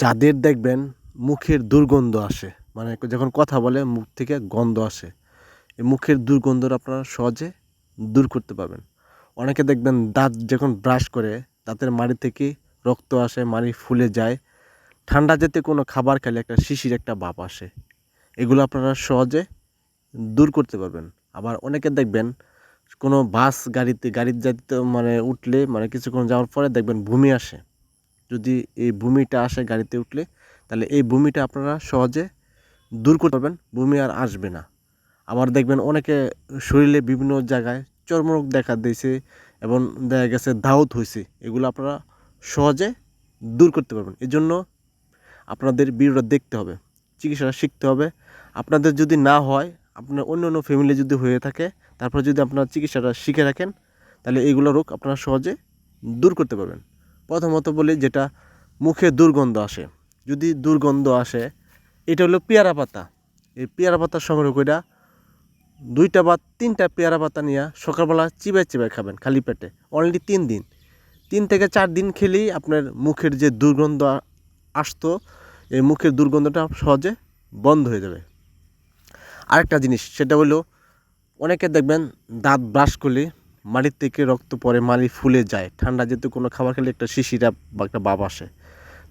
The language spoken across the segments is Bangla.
যাদের দেখবেন মুখের দুর্গন্ধ আসে মানে যখন কথা বলে মুখ থেকে গন্ধ আসে, এই মুখের দুর্গন্ধটা আপনারা সহজে দূর করতে পারবেন। অনেকে দেখবেন দাঁত যখন ব্রাশ করে, দাঁতের মাড়ি থেকে রক্ত আসে, মাড়ি ফুলে যায়। ঠান্ডা যেতে কোনো খাবার খেলে একটা শিশির একটা ভাপ আসে। এগুলো আপনারা সহজে দূর করতে পারবেন। আবার অনেকে দেখবেন কোনো বাস গাড়িতে, গাড়ির যাতে মানে উঠলে মানে কিছুক্ষণ যাওয়ার পরে দেখবেন ভূমি আসে। যদি এই ভূমিটা আসে গাড়িতে উঠলে, তাহলে এই ভূমিটা আপনারা সহজে দূর করতে পারবেন। ভূমি আর আসবে না। আবার দেখবেন অনেকে শরীরে বিভিন্ন জায়গায় চর্মরোগ দেখা দিয়েছে এবং দেখা গেছে দাউত হয়েছে। এগুলো আপনারা সহজে দূর করতে পারবেন। এই জন্য আপনাদের ভিডিওটা দেখতে হবে, চিকিৎসাটা শিখতে হবে। আপনাদের যদি না হয়, আপনার অন্য অন্য ফ্যামিলি যদি হয়ে থাকে, তারপর যদি আপনারা চিকিৎসাটা শিখে রাখেন, তাহলে এইগুলো রোগ আপনারা সহজে দূর করতে পারবেন। প্রথমত বলি যেটা মুখে দুর্গন্ধ আসে। যদি দুর্গন্ধ আসে, এটা হলো পেয়ারা পাতা। এই পেয়ারা পাতা সংগ্রহ করে দুইটা বা তিনটা পেয়ারা পাতা নিয়ে সকালবেলা চিবাই চিবাই খাবেন খালি পেটে অনলি তিন দিন। তিন থেকে চার দিন খেলেই আপনার মুখের যে দুর্গন্ধ আসতো, এই মুখের দুর্গন্ধটা সহজে বন্ধ হয়ে যাবে। আরেকটা জিনিস, সেটা হলো অনেকে দেখবেন দাঁত ব্রাশ করলে মাড়ির থেকে রক্ত পড়ে মাড়ি ফুলে যায়। ঠান্ডা যেহেতু কোনো খাবার খেলে একটা শিশিরা বা একটা বাপ আসে।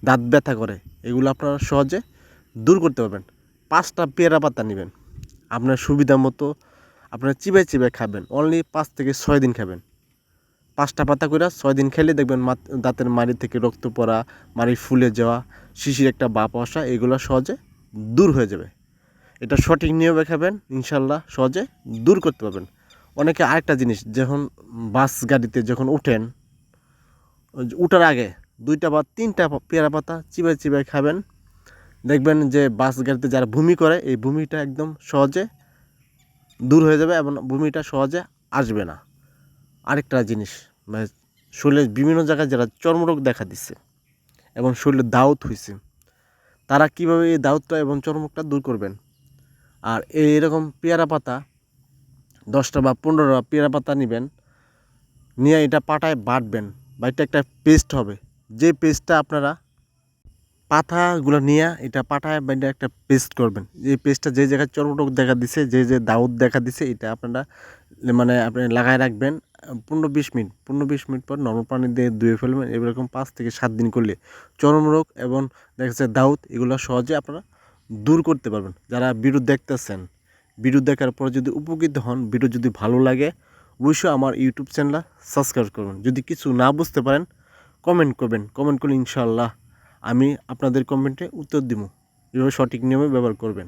দাঁত ব্যথা করে। এগুলো আপনারা সহজে দূর করতে পারবেন। পাঁচটা পেয়ারা পাতা নেবেন। আপনার সুবিধা মতো আপনারা চিবাই চিবাই খাবেন। অনলি পাঁচ থেকে ছয় দিন খাবেন। পাঁচটা পাতা করে ছয় দিন খেলে দেখবেন দাঁতের মাড়ি থেকে রক্ত পড়া মাড়ি ফুলে যাওয়া, শিশির একটা বাপ আসা, এগুলো সহজে দূর হয়ে যাবে। এটা সঠিক নিয়মে খাবেন। ইনশাল্লাহ সহজে দূর করতে পারবেন। অনেকে আরেকটা জিনিস, যখন বাস গাড়িতে যখন উঠেন, উঠার আগে দুইটা বা তিনটা পেয়ারা পাতা চিবাই চিবাই খাবেন। দেখবেন যে বাস গাড়িতে যারা ভূমি করে, এই ভূমিটা একদম সহজে দূর হয়ে যাবে এবং ভূমিটা সহজে আসবে না। আরেকটা জিনিস মানে শরীরের বিভিন্ন জায়গায় যারা চর্মরোগ দেখা দিচ্ছে এবং শরীরে দাউত হয়েছে তারা কীভাবে এই দাউতটা এবং চর্মরোগটা দূর করবেন? আর এই এরকম পেয়ারা পাতা দশটা বা পনেরোটা পেয়ারা পাতা নেবেন। নিয়ে এটা পাটায় বাটবেন বা এটা একটা পেস্ট হবে। যে পেস্টটা আপনারা পাতাগুলো নিয়ে এটা পাটায় বা এটা একটা পেস্ট করবেন। এই পেস্টটা যে জায়গায় চর্মরোগ দেখা দিছে, যে যে দাউদ দেখা দিছে, এটা আপনারা মানে আপনি লাগায় রাখবেন পনেরো বিশ মিনিট। পনেরো বিশ মিনিট পর নর্মাল পানি দিয়ে ধুয়ে ফেলবেন। এরকম পাঁচ থেকে সাত দিন করলে চর্মরোগ এবং দেখা যাচ্ছে দাউদ এগুলো সহজে আপনারা দূর করতে পারবেন। যারা ভিডিও দেখতেছেন ভিডিও দেখার পর যদি উপকৃত হন, ভিডিও যদি ভালো লাগে, অবশ্যই আমার ইউটিউব চ্যানেল সাবস্ক্রাইব করুন যদি কিছু না বুঝতে পারেন কমেন্ট করবেন। কমেন্ট করলে ইনশাল্লাহ আমি আপনাদের কমেন্টে উত্তর দিব। এভাবে সঠিক নিয়মে ব্যবহার করবেন।